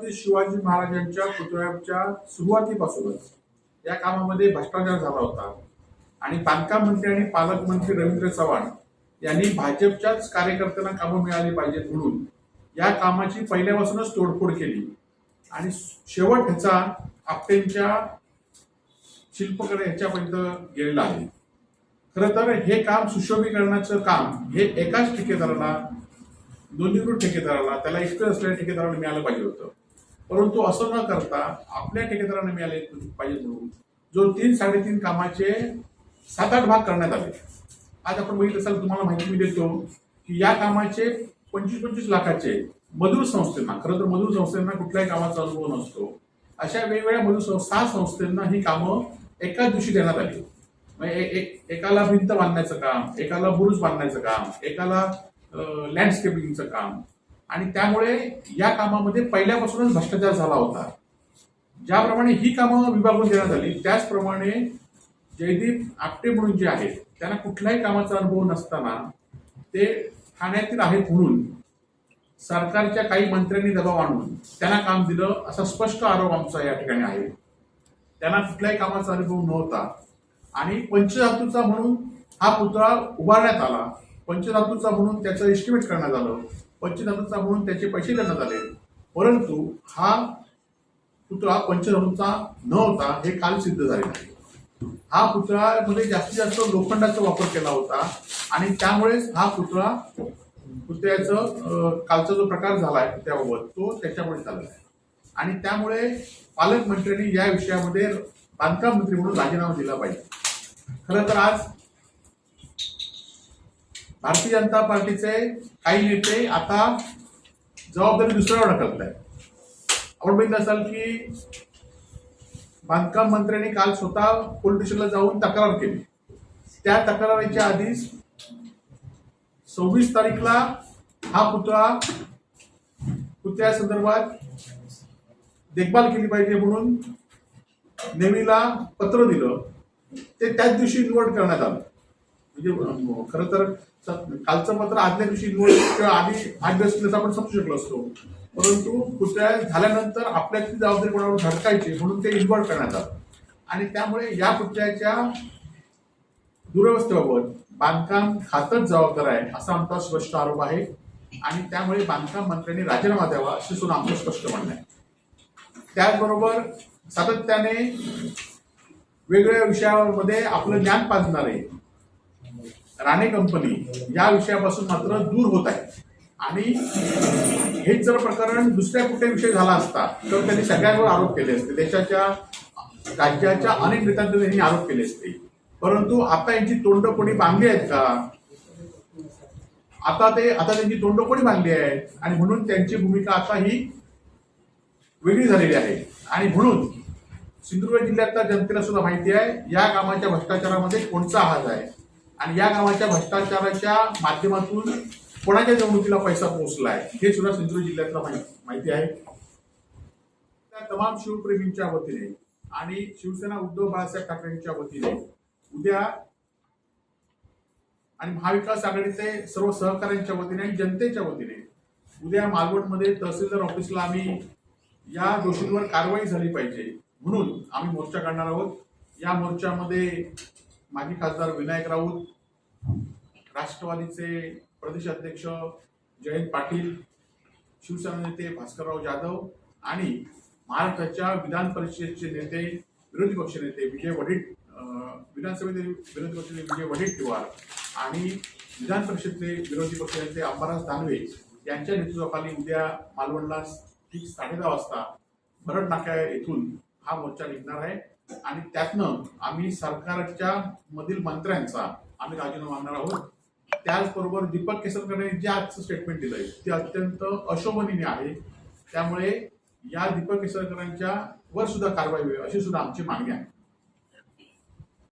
छत्रपती शिवाजी महाराजांच्या पुतळ्याच्या सुरुवातीपासूनच या कामामध्ये भ्रष्टाचार झाला होता. आणि बांधकाम मंत्री आणि पालकमंत्री रवींद्र चव्हाण यांनी भाजपच्याच कार्यकर्त्यांना कामं मिळाली पाहिजेत म्हणून या कामाची पहिल्यापासूनच तोडफोड केली. आणि शेवट ह्याचा आपटेंच्या शिल्पकडे ह्याच्यापर्यंत गेलेला आहे. खरं तर हे काम सुशोभीकरणाचं काम हे एकाच ठेकेदाराला नोंदणीकृत ठेकेदाराला त्याला एक्सपिरियन्स असलेल्या ठेकेदाराला मिळालं पाहिजे होतं. परंतु असं न करता आपल्या ठेकेदारांना मिळाले पाहिजे म्हणून जो तीन साडेतीन कामाचे सात आठ भाग करण्यात आले. आज आपण बघितलं असाल तुम्हाला माहिती मी देतो की या कामाचे पंचवीस पंचवीस लाखाचे मजूर संस्थेना खरं तर मजूर संस्थेना कुठल्याही कामाचा अनुभव नसतो. अशा वेगवेगळ्या मजूर सहा संस्थेना ही कामं एकाच दिवशी देण्यात आली. म्हणजे एक- एकाला भिंत बांधण्याचं काम एकाला बुरुज बांधण्याचं काम एकाला लँडस्केपिंगचं काम आणि त्यामुळे या कामामध्ये पहिल्यापासूनच भ्रष्टाचार झाला होता. ज्याप्रमाणे ही कामं विभागून देण्यात आली त्याचप्रमाणे जयदीप आपटे म्हणून जे आहेत त्यांना कुठल्याही कामाचा अनुभव नसताना ते ठाण्यातील आहेत म्हणून सरकारच्या काही मंत्र्यांनी दबाव आणून त्यांना काम दिलं असा स्पष्ट आरोप आमचा या ठिकाणी आहे. त्यांना कुठल्याही कामाचा अनुभव नव्हता. आणि पंचधातूचा म्हणून हा पुतळा उभारण्यात आला. पंचधातूचा म्हणून त्याचं एस्टिमेट करण्यात आलं. पंचधातूचा म्हणून त्याचे पैसे देण्यात आले. परंतु हा पुतळा पंचधातूचा न होता हे काल सिद्ध झाले आहे. हा पुतळामध्ये जास्तीत जास्त लोखंडाचा वापर केला होता आणि त्यामुळेच हा पुतळा पुतळ्याचं कालचा जो प्रकार झाला आहे त्याबाबत तो त्याच्यामुळे झाला आहे. आणि त्यामुळे पालकमंत्र्यांनी या विषयामध्ये बांधकाम मंत्री म्हणून राजीनामा दिला पाहिजे. खरं तर आज भारतीय जनता पार्टीचे काही नेते आता जबाबदारी दुसऱ्यावर ढकलत आहेत आपण बघितलं असाल की बांधकाम मंत्र्यांनी काल स्वतः पोलीस स्टेशनला जाऊन तक्रार केली. त्या तक्रारीच्या आधीच सव्वीस तारीखला हा पुतळा पुतळ्या संदर्भात देखभाल केली पाहिजे म्हणून नेवीला पत्र दिलं. ते त्याच दिवशी निवड करण्यात आलं. म्हणजे खर खरं तर कालचं पत्र आदल्या दिवशी किंवा आधी आठ दिवस आपण समजू शकलो असतो. परंतु पुतळ्या झाल्यानंतर आपल्याची जबाबदारी कोणावर झटकायची म्हणून ते इन्व्हर्ट करण्यात आलं. आणि त्यामुळे या पुतळ्याच्या दुरवस्थेबाबत बांधकाम खातच जबाबदार आहे असा आमचा स्पष्ट आरोप आहे. आणि त्यामुळे बांधकाम मंत्र्यांनी राजीनामा द्यावा असे सुद्धा आमचं स्पष्ट म्हणणं आहे. त्याचबरोबर सातत्याने वेगवेगळ्या विषयामध्ये आपलं ज्ञान पाजणारे राणे कंपनी या विषयापासून मात्र दूर होत आहे. आणि हेच जर प्रकरण दुसऱ्या कुठे विषय झाला असता तर त्यांनी सगळ्यांवर आरोप केले असते. देशाच्या राज्याच्या अनेक नेत्यांवर त्यांनी आरोप केले असते. परंतु आता यांची तोंड कोणी बांधली आहेत का? आता ते आता त्यांची तोंड कोणी बांधली आहेत आणि म्हणून त्यांची भूमिका आता ही वेगळी झालेली आहे. आणि म्हणून सिंधुदुर्ग जिल्ह्यातल्या जनतेला सुद्धा माहिती आहे या कामाच्या भ्रष्टाचारामध्ये कोणचा हात आहे? आणि या गावाच्या भ्रष्टाचाराच्या माध्यमातून कोणाच्या निवडणुकीला पैसा पोहोचला आहे हे सुद्धा सिंधुदुर्ग जिल्ह्यातला माहिती आहे. त्या तमाम शिवप्रेमींच्या वतीने आणि शिवसेना उद्धव बाळासाहेब ठाकरेंच्या वतीने उद्या आणि महाविकास आघाडीचे सर्व सहकाऱ्यांच्या वतीने आणि जनतेच्या वतीने उद्या मालवणमध्ये तहसीलदार ऑफिसला आम्ही या दोषींवर कारवाई झाली पाहिजे म्हणून आम्ही मोर्चा काढणार आहोत. या मोर्चामध्ये माजी खासदार विनायक राऊत राष्ट्रवादीचे प्रदेश अध्यक्ष जयंत पाटील शिवसेना नेते भास्करराव जाधव आणि महाराष्ट्राच्या विधान परिषदेचे नेते विरोधी पक्ष नेते विजय वडेट विधानसभेचे विरोधी पक्ष नेते विजय वडेट्टीवार आणि विधान परिषदेचे विरोधी पक्ष नेते अंबादास दानवे यांच्या नेतृत्वाखाली उद्या मालवणला ठीक साडे दहा वाजता भरड नाका येथून हा मोर्चा निघणार आहे. आणि त्यातनं आम्ही सरकारच्या मधील मंत्र्यांचा आम्ही राजीनामा मागणार आहोत. त्याचबरोबर दीपक केसरकर यांनी जे आजचं स्टेटमेंट दिलंय ते अत्यंत अशोभनीय आहे. त्यामुळे या दीपक केसरकरांच्या वर सुद्धा कारवाई होईल अशी सुद्धा आमची मागणी आहे.